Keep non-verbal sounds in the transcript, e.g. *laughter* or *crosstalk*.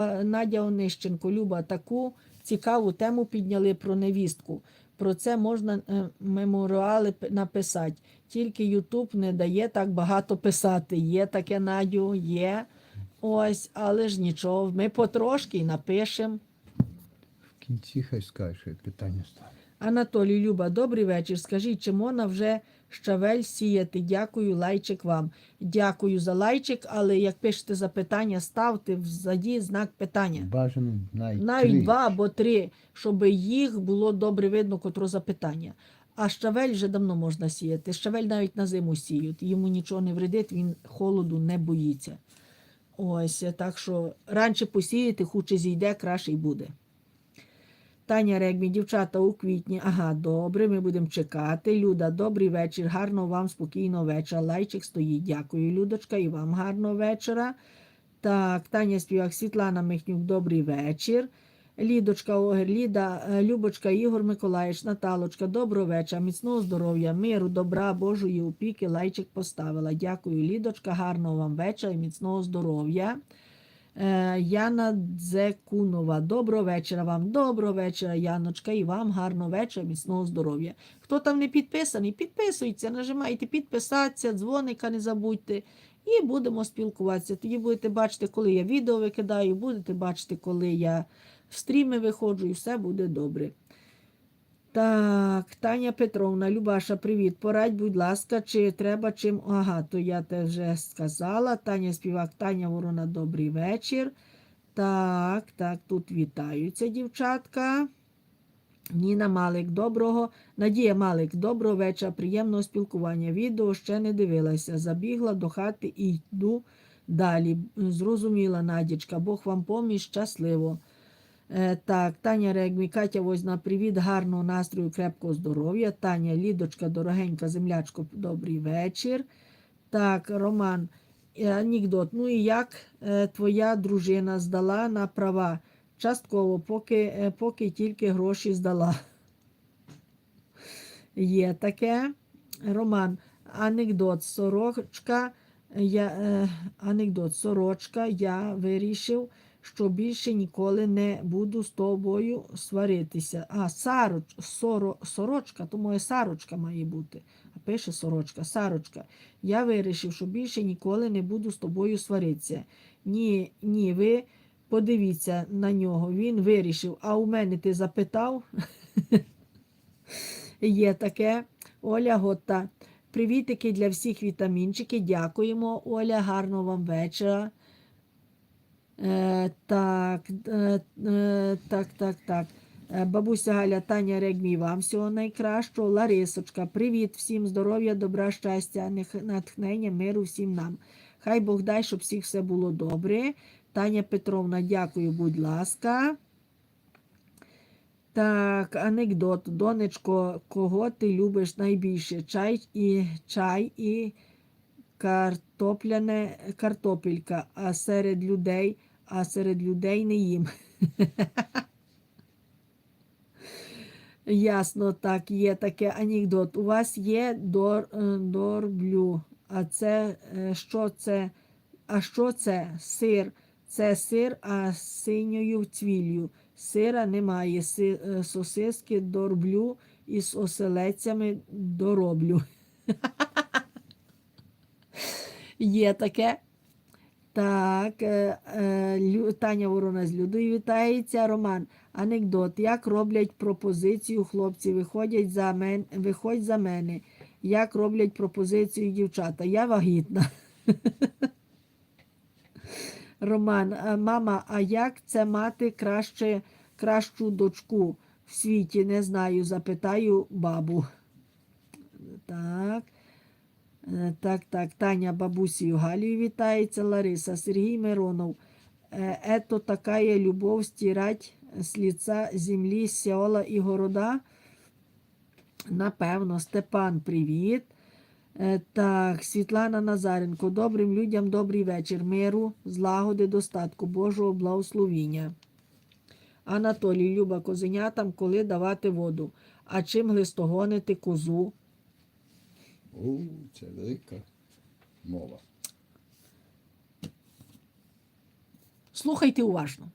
Е, Надя Онищенко, Люба, таку цікаву тему підняли про невістку. Про це можна е, меморіали написати. Тільки Ютуб не дає так багато писати. Є таке Надю, є. Ось, але ж нічого. Ми потрошки й напишемо. В кінці хай скаже, питання ставлю. Анатолій Люба, добрий вечір. Скажіть, чи можна вже щавель сіяти? Дякую, лайчик вам. Дякую за лайчик, але як пишете запитання, ставте взаді знак питання. Бажано навіть, Навіть три. два або три, щоб їх було добре видно, котро запитання. А щавель вже давно можна сіяти. Щавель навіть на зиму сіють. Йому нічого не вредить, він холоду не боїться. Ось так що раніше посіяти, хуче зійде, краще й буде. Таня Регмі, дівчата у квітні. Ага, добре, ми будемо чекати. Люда, добрий вечір. Гарного вам спокійного вечора. Лайчик стоїть. Дякую, Людочка, і вам гарного вечора. Так, Таня Співак, Світлана Михнюк, добрий вечір. Лідочка Огер, Ліда, е, Любочка, Ігор Миколаївич, Наталочка, доброго вечора, міцного здоров'я, миру, добра, Божої опіки, лайчик поставила. Дякую, Лідочка, гарного вам вечора і міцного здоров'я. Е, Яна Дзекунова, доброго вечора вам, доброго вечора, Яночка, і вам гарного вечора, міцного здоров'я. Хто там не підписаний, підписуйтеся, нажимайте підписатися, дзвоника не забудьте. І будемо спілкуватися. Тоді будете бачити, коли я відео викидаю, будете бачити, коли я в стріми виходжу, і все буде добре. Так, Таня Петровна, Любаша, привіт. Порадь, будь ласка, чи треба чим. Ага, то я те вже сказала. Таня співак, Таня Ворона, добрий вечір. Так, так, тут вітаються дівчатка. Ніна Малик, доброго. Надія Малик, доброго вечора, приємного спілкування. Відео ще не дивилася. Забігла до хати і йду далі. Зрозуміла, Надічка, Бог вам поміж, щасливо. Е, так, Таня Регмі, Катя Возна, привіт, гарного настрою, крепкого здоров'я. Таня, Лідочка, дорогенька землячко, добрий вечір. Так, Роман, е, анекдот. Ну і як е, твоя дружина здала на права? Частково, поки, поки тільки гроші здала. *laughs* Є таке. Роман, анекдот. Сорочка. Я, анекдот. Сорочка. Я вирішив, що більше ніколи не буду з тобою сваритися. А, сароч, соро, сорочка, то моя сарочка має бути. А пише сорочка, сарочка. Я вирішив, що більше ніколи не буду з тобою сваритися. Ні, ні, ви подивіться на нього. Він вирішив. А у мене ти запитав? *laughs* Є таке. Оля Готта. Привітики для всіх вітамінчики. Дякуємо, Оля. Гарного вам вечора. Е, так, е, е, так, так, так. Е, Бабуся Галя, Таня Регмі, вам всього найкращого. Ларисочка, привіт, всім здоров'я, добра, щастя, натхнення, миру всім нам. Хай Бог дай, щоб всіх все було добре. Таня Петровна, дякую, будь ласка. Так, анекдот. Донечко, кого ти любиш найбільше? Чай і чай і картопляне картопелька, а серед людей, а серед людей не їм. Ясно, так, є таке анекдот. У вас є дор, е, дорблю. А це е, що це? А що це? Сир. Це сир, а синьою цвіллю. Сира немає. Си, е, сосиски дорблю і з оселецями дороблю. *laughs* Є таке. Так, е, е, Таня Ворона з Людою вітається. Роман. Анекдот. Як роблять пропозицію хлопці? Виходять за мен, виходь за мене. Як роблять пропозицію дівчата? Я вагітна. *laughs* Роман, мама, а як це мати краще, кращу дочку в світі? Не знаю, запитаю бабу. Так. Е, Так, так, Таня бабусею Галію вітається, Лариса, Сергій Миронов. Е, Ето такая любов стирать з лица землі, села і города. Напевно, Степан, привіт. Е, Так, Світлана Назаренко, добрим людям добрий вечір, миру, злагоди, достатку, Божого благословіння. Анатолій, Люба, козенятам, коли давати воду, а чим глистогонити козу? О, це велика мова. Слухайте уважно.